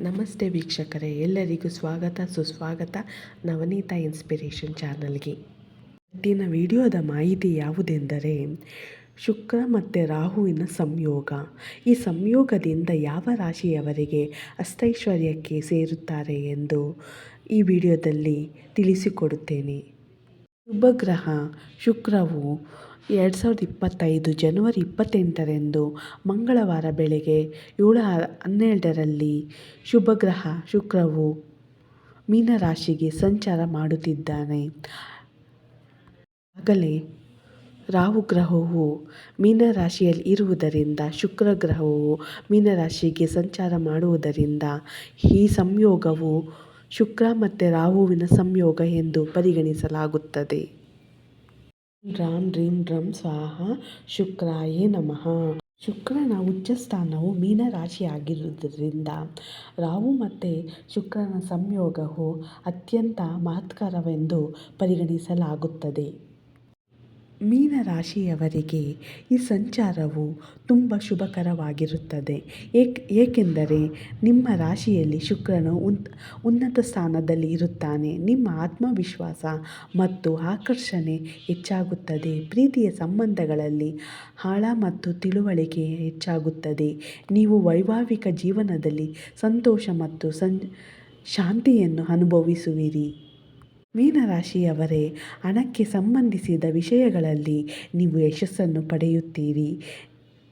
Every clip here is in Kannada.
ನಮಸ್ತೆ ವೀಕ್ಷಕರೇ, ಎಲ್ಲರಿಗೂ ಸ್ವಾಗತ, ಸುಸ್ವಾಗತ, ನವನೀತ ಇನ್ಸ್ಪಿರೇಷನ್ ಚಾನಲ್ಗೆ. ಇವತ್ತಿನ ವಿಡಿಯೋದ ಮಾಹಿತಿ ಯಾವುದೆಂದರೆ, ಶುಕ್ರ ಮತ್ತು ರಾಹುವಿನ ಸಂಯೋಗ. ಈ ಸಂಯೋಗದಿಂದ ಯಾವ ರಾಶಿಯವರಿಗೆ ಅಷ್ಟೈಶ್ವರ್ಯಕ್ಕೆ ಸೇರುತ್ತಾರೆ ಎಂದು ಈ ವಿಡಿಯೋದಲ್ಲಿ ತಿಳಿಸಿಕೊಡುತ್ತೇನೆ. ಶುಭಗ್ರಹ. ಶುಕ್ರವು ಎರಡು ಸಾವಿರದ ಇಪ್ಪತ್ತೈದು ಜನವರಿ ಇಪ್ಪತ್ತೆಂಟರಂದು ಮಂಗಳವಾರ ಬೆಳಗ್ಗೆ ಏಳು ಹನ್ನೆರಡರಲ್ಲಿ ಶುಭಗ್ರಹ. ಶುಕ್ರವು ಮೀನರಾಶಿಗೆ ಸಂಚಾರ ಮಾಡುತ್ತಿದ್ದಾನೆ. ಆಗಲೇ ರಾಹು ಗ್ರಹವು ಮೀನರಾಶಿಯಲ್ಲಿ ಇರುವುದರಿಂದ ಶುಕ್ರ ಗ್ರಹವು ಮೀನರಾಶಿಗೆ ಸಂಚಾರ ಮಾಡುವುದರಿಂದ ಈ ಸಂಯೋಗವು ಶುಕ್ರ ಮತ್ತು ರಾಹುವಿನ ಸಂಯೋಗ ಎಂದು ಪರಿಗಣಿಸಲಾಗುತ್ತದೆ. ರಾಮ್ ರೀಂ ಡ್ರಮ್ ಸ್ವಾಹ ಶುಕ್ರಾಯೇ ನಮಃ. ಶುಕ್ರನ ಉಚ್ಚ ಸ್ಥಾನವು ಮೀನರಾಶಿಯಾಗಿರುವುದರಿಂದ ರಾಹು ಮತ್ತು ಶುಕ್ರನ ಸಂಯೋಗವು ಅತ್ಯಂತ ಮಹತ್ಕರವೆಂದು ಪರಿಗಣಿಸಲಾಗುತ್ತದೆ. ಮೀನರಾಶಿಯವರಿಗೆ ಈ ಸಂಚಾರವು ತುಂಬ ಶುಭಕರವಾಗಿರುತ್ತದೆ. ಏಕ್, ಏಕೆಂದರೆ ನಿಮ್ಮ ರಾಶಿಯಲ್ಲಿ ಶುಕ್ರನು ಉನ್, ಉನ್ನತ ಸ್ಥಾನದಲ್ಲಿ ಇರುತ್ತಾನೆ. ನಿಮ್ಮ ಆತ್ಮವಿಶ್ವಾಸ ಮತ್ತು ಆಕರ್ಷಣೆ ಹೆಚ್ಚಾಗುತ್ತದೆ. ಪ್ರೀತಿಯ ಸಂಬಂಧಗಳಲ್ಲಿ ಆಳ ಮತ್ತು ತಿಳುವಳಿಕೆ ಹೆಚ್ಚಾಗುತ್ತದೆ. ನೀವು ವೈವಾಹಿಕ ಜೀವನದಲ್ಲಿ ಸಂತೋಷ ಮತ್ತು ಸಂ, ಶಾಂತಿಯನ್ನು ಅನುಭವಿಸುವಿರಿ. ಮೀನರಾಶಿಯವರೇ, ಹಣಕ್ಕೆ ಸಂಬಂಧಿಸಿದ ವಿಷಯಗಳಲ್ಲಿ ನೀವು ಯಶಸ್ಸನ್ನು ಪಡೆಯುತ್ತೀರಿ.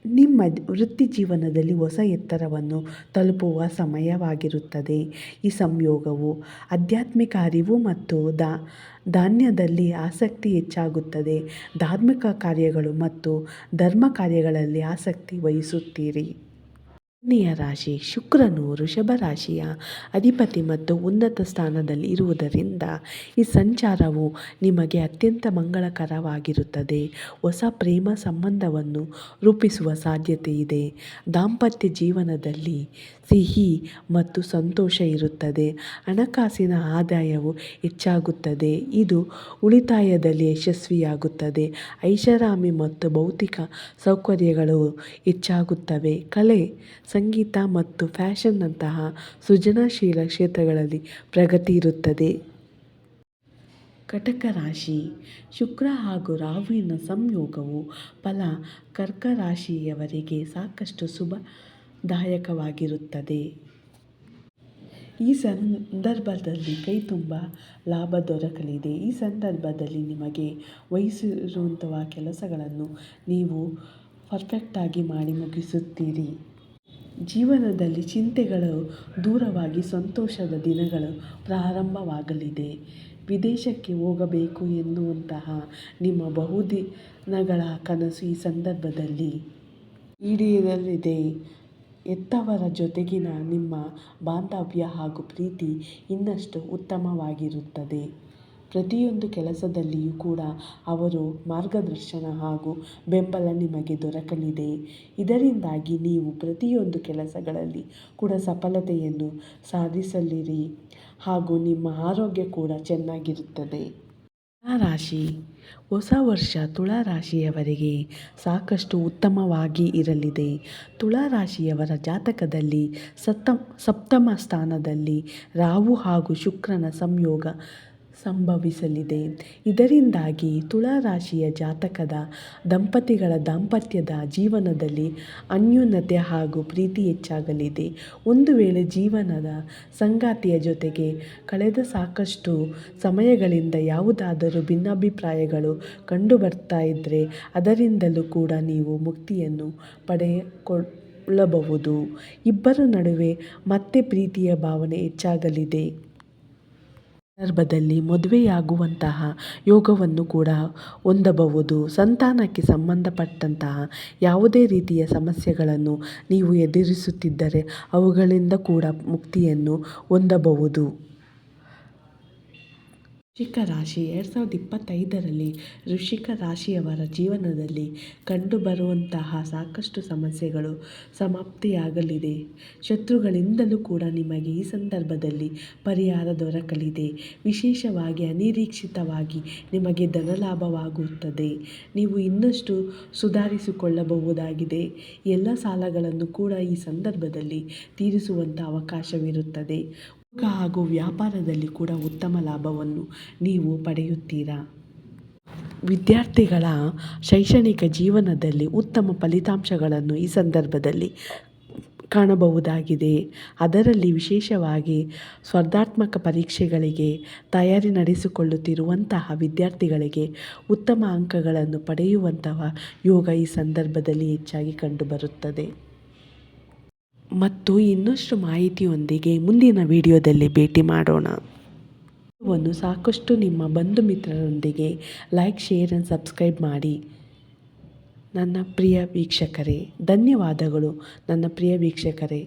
ನಿಮ್ಮ ವೃತ್ತಿ ಜೀವನದಲ್ಲಿ ಹೊಸ ಎತ್ತರವನ್ನು ತಲುಪುವ ಸಮಯವಾಗಿರುತ್ತದೆ. ಈ ಸಂಯೋಗವು ಆಧ್ಯಾತ್ಮಿಕ ಅರಿವು ಮತ್ತು ದಾ, ಧಾನ್ಯದಲ್ಲಿ ಆಸಕ್ತಿ ಹೆಚ್ಚಾಗುತ್ತದೆ. ಧಾರ್ಮಿಕ ಕಾರ್ಯಗಳು ಮತ್ತು ಧರ್ಮ ಕಾರ್ಯಗಳಲ್ಲಿ ಆಸಕ್ತಿ ವಹಿಸುತ್ತೀರಿ. ಕನ್ಯೆಯ ರಾಶಿ ಶುಕ್ರನು ವೃಷಭ ರಾಶಿಯ ಅಧಿಪತಿ ಮತ್ತು ಉನ್ನತ ಸ್ಥಾನದಲ್ಲಿ ಇರುವುದರಿಂದ ಈ ಸಂಚಾರವು ನಿಮಗೆ ಅತ್ಯಂತ ಮಂಗಳಕರವಾಗಿರುತ್ತದೆ. ಹೊಸ ಪ್ರೇಮ ಸಂಬಂಧವನ್ನು ರೂಪಿಸುವ ಸಾಧ್ಯತೆ ಇದೆ. ದಾಂಪತ್ಯ ಜೀವನದಲ್ಲಿ ಸಿಹಿ ಮತ್ತು ಸಂತೋಷ ಇರುತ್ತದೆ. ಹಣಕಾಸಿನ ಆದಾಯವು ಹೆಚ್ಚಾಗುತ್ತದೆ. ಇದು ಉಳಿತಾಯದಲ್ಲಿ ಯಶಸ್ವಿಯಾಗುತ್ತದೆ. ಐಷಾರಾಮಿ ಮತ್ತು ಭೌತಿಕ ಸೌಕರ್ಯಗಳು ಹೆಚ್ಚಾಗುತ್ತವೆ. ಕಲೆ ಸಂಗೀತ ಮತ್ತು ಫ್ಯಾಷನ್ನಂತಹ ಸೃಜನಶೀಲ ಕ್ಷೇತ್ರಗಳಲ್ಲಿ ಪ್ರಗತಿ ಇರುತ್ತದೆ. ಕಟಕ ರಾಶಿ, ಶುಕ್ರ ಹಾಗೂ ರಾಹುವಿನ ಸಂಯೋಗವು ಫಲ ಕರ್ಕ ರಾಶಿಯವರಿಗೆ ಸಾಕಷ್ಟು ಶುಭದಾಯಕವಾಗಿರುತ್ತದೆ. ಈ ಸಂದರ್ಭದಲ್ಲಿ ಕೈ ತುಂಬ ಲಾಭ ದೊರಕಲಿದೆ. ಈ ಸಂದರ್ಭದಲ್ಲಿ ನಿಮಗೆ ವಹಿಸಿರುವಂತಹ ಕೆಲಸಗಳನ್ನು ನೀವು ಪರ್ಫೆಕ್ಟಾಗಿ ಮಾಡಿ ಮುಗಿಸುತ್ತೀರಿ. ಜೀವನದಲ್ಲಿ ಚಿಂತೆಗಳು ದೂರವಾಗಿ ಸಂತೋಷದ ದಿನಗಳು ಪ್ರಾರಂಭವಾಗಲಿದೆ. ವಿದೇಶಕ್ಕೆ ಹೋಗಬೇಕು ಎನ್ನುವಂತಹ ನಿಮ್ಮ ಬಹುದಿನಗಳ ಕನಸು ಈ ಸಂದರ್ಭದಲ್ಲಿ ಈಡೇರಲಿದೆ. ಎತ್ತವರ ಜೊತೆಗಿನ ನಿಮ್ಮ ಬಾಂಧವ್ಯ ಹಾಗೂ ಪ್ರೀತಿ ಇನ್ನಷ್ಟು ಉತ್ತಮವಾಗಿರುತ್ತದೆ. ಪ್ರತಿಯೊಂದು ಕೆಲಸದಲ್ಲಿಯೂ ಕೂಡ ಅವರು ಮಾರ್ಗದರ್ಶನ ಹಾಗೂ ಬೆಂಬಲ ನಿಮಗೆ ದೊರಕಲಿದೆ. ಇದರಿಂದಾಗಿ ನೀವು ಪ್ರತಿಯೊಂದು ಕೆಲಸಗಳಲ್ಲಿ ಕೂಡ ಸಫಲತೆಯನ್ನು ಸಾಧಿಸಲಿರಿ ಹಾಗೂ ನಿಮ್ಮ ಆರೋಗ್ಯ ಕೂಡ ಚೆನ್ನಾಗಿರುತ್ತದೆ. ರಾಶಿ, ಹೊಸ ವರ್ಷ ತುಲಾರಾಶಿಯವರಿಗೆ ಸಾಕಷ್ಟು ಉತ್ತಮವಾಗಿ ಇರಲಿದೆ. ತುಲಾರಾಶಿಯವರ ಜಾತಕದಲ್ಲಿ ಸತ್ತ, ಸಪ್ತಮ ಸ್ಥಾನದಲ್ಲಿ ರಾಹು ಹಾಗೂ ಶುಕ್ರನ ಸಂಯೋಗ ಸಂಭವಿಸಲಿದೆ. ಇದರಿಂದಾಗಿ ತುಲಾರಾಶಿಯ ಜಾತಕದ ದಂಪತಿಗಳ ದಾಂಪತ್ಯದ ಜೀವನದಲ್ಲಿ ಅನ್ಯೂನತೆ ಹಾಗೂ ಪ್ರೀತಿ ಹೆಚ್ಚಾಗಲಿದೆ. ಒಂದು ವೇಳೆ ಜೀವನದ ಸಂಗಾತಿಯ ಜೊತೆಗೆ ಕಳೆದ ಸಾಕಷ್ಟು ಸಮಯಗಳಿಂದ ಯಾವುದಾದರೂ ಭಿನ್ನಾಭಿಪ್ರಾಯಗಳು ಕಂಡುಬರ್ತಾ ಇದ್ದರೆ ಅದರಿಂದಲೂ ಕೂಡ ನೀವು ಮುಕ್ತಿಯನ್ನು ಪಡೆದುಕೊಳ್ಳಬಹುದು ಇಬ್ಬರ ನಡುವೆ ಮತ್ತೆ ಪ್ರೀತಿಯ ಭಾವನೆ ಹೆಚ್ಚಾಗಲಿದೆ. ಸಂದರ್ಭದಲ್ಲಿ ಮದುವೆಯಾಗುವಂತಹ ಯೋಗವನ್ನು ಕೂಡ ಹೊಂದಬಹುದು. ಸಂತಾನಕ್ಕೆ ಸಂಬಂಧಪಟ್ಟಂತಹ ಯಾವುದೇ ರೀತಿಯ ಸಮಸ್ಯೆಗಳನ್ನು ನೀವು ಎದುರಿಸುತ್ತಿದ್ದರೆ ಅವುಗಳಿಂದ ಕೂಡ ಮುಕ್ತಿಯನ್ನು ಹೊಂದಬಹುದು. ವೃಶ್ಚಿಕ ರಾಶಿ ಎರಡು ಸಾವಿರದ ಇಪ್ಪತ್ತೈದರಲ್ಲಿ ವೃಶ್ಚಿಕ ರಾಶಿಯವರ ಜೀವನದಲ್ಲಿ ಕಂಡುಬರುವಂತಹ ಸಾಕಷ್ಟು ಸಮಸ್ಯೆಗಳು ಸಮಾಪ್ತಿಯಾಗಲಿದೆ. ಶತ್ರುಗಳಿಂದಲೂ ಕೂಡ ನಿಮಗೆ ಈ ಸಂದರ್ಭದಲ್ಲಿ ಪರಿಹಾರ ದೊರಕಲಿದೆ. ವಿಶೇಷವಾಗಿ ಅನಿರೀಕ್ಷಿತವಾಗಿ ನಿಮಗೆ ಧನಲಾಭವಾಗುತ್ತದೆ. ನೀವು ಇನ್ನಷ್ಟು ಸುಧಾರಿಸಿಕೊಳ್ಳಬಹುದಾಗಿದೆ. ಎಲ್ಲ ಸಾಲಗಳನ್ನು ಕೂಡ ಈ ಸಂದರ್ಭದಲ್ಲಿ ತೀರಿಸುವಂಥ ಅವಕಾಶವಿರುತ್ತದೆ. ಹಾಗೂ ವ್ಯಾಪಾರದಲ್ಲಿ ಕೂಡ ಉತ್ತಮ ಲಾಭವನ್ನು ನೀವು ಪಡೆಯುತ್ತೀರಾ? ವಿದ್ಯಾರ್ಥಿಗಳ ಶೈಕ್ಷಣಿಕ ಜೀವನದಲ್ಲಿ ಉತ್ತಮ ಫಲಿತಾಂಶಗಳನ್ನು ಈ ಸಂದರ್ಭದಲ್ಲಿ ಕಾಣಬಹುದಾಗಿದೆ. ಅದರಲ್ಲಿ ವಿಶೇಷವಾಗಿ ಸ್ಪರ್ಧಾತ್ಮಕ ಪರೀಕ್ಷೆಗಳಿಗೆ ತಯಾರಿ ನಡೆಸಿಕೊಳ್ಳುತ್ತಿರುವಂತಹ ವಿದ್ಯಾರ್ಥಿಗಳಿಗೆ ಉತ್ತಮ ಅಂಕಗಳನ್ನು ಪಡೆಯುವಂತಹ ಯೋಗ ಈ ಸಂದರ್ಭದಲ್ಲಿ ಹೆಚ್ಚಾಗಿ ಕಂಡುಬರುತ್ತದೆ. ಮತ್ತು ಇನ್ನಷ್ಟು ಮಾಹಿತಿಯೊಂದಿಗೆ ಮುಂದಿನ ವಿಡಿಯೋದಲ್ಲಿ ಭೇಟಿ ಮಾಡೋಣ. ಒಂದು ಸಾಕಷ್ಟು ನಿಮ್ಮ ಬಂಧು ಮಿತ್ರರೊಂದಿಗೆ ಲೈಕ್, ಶೇರ್ ಆ್ಯಂಡ್ ಸಬ್ಸ್ಕ್ರೈಬ್ ಮಾಡಿ. ನನ್ನ ಪ್ರಿಯ ವೀಕ್ಷಕರೇ, ಧನ್ಯವಾದಗಳು. ನನ್ನ ಪ್ರಿಯ ವೀಕ್ಷಕರೇ.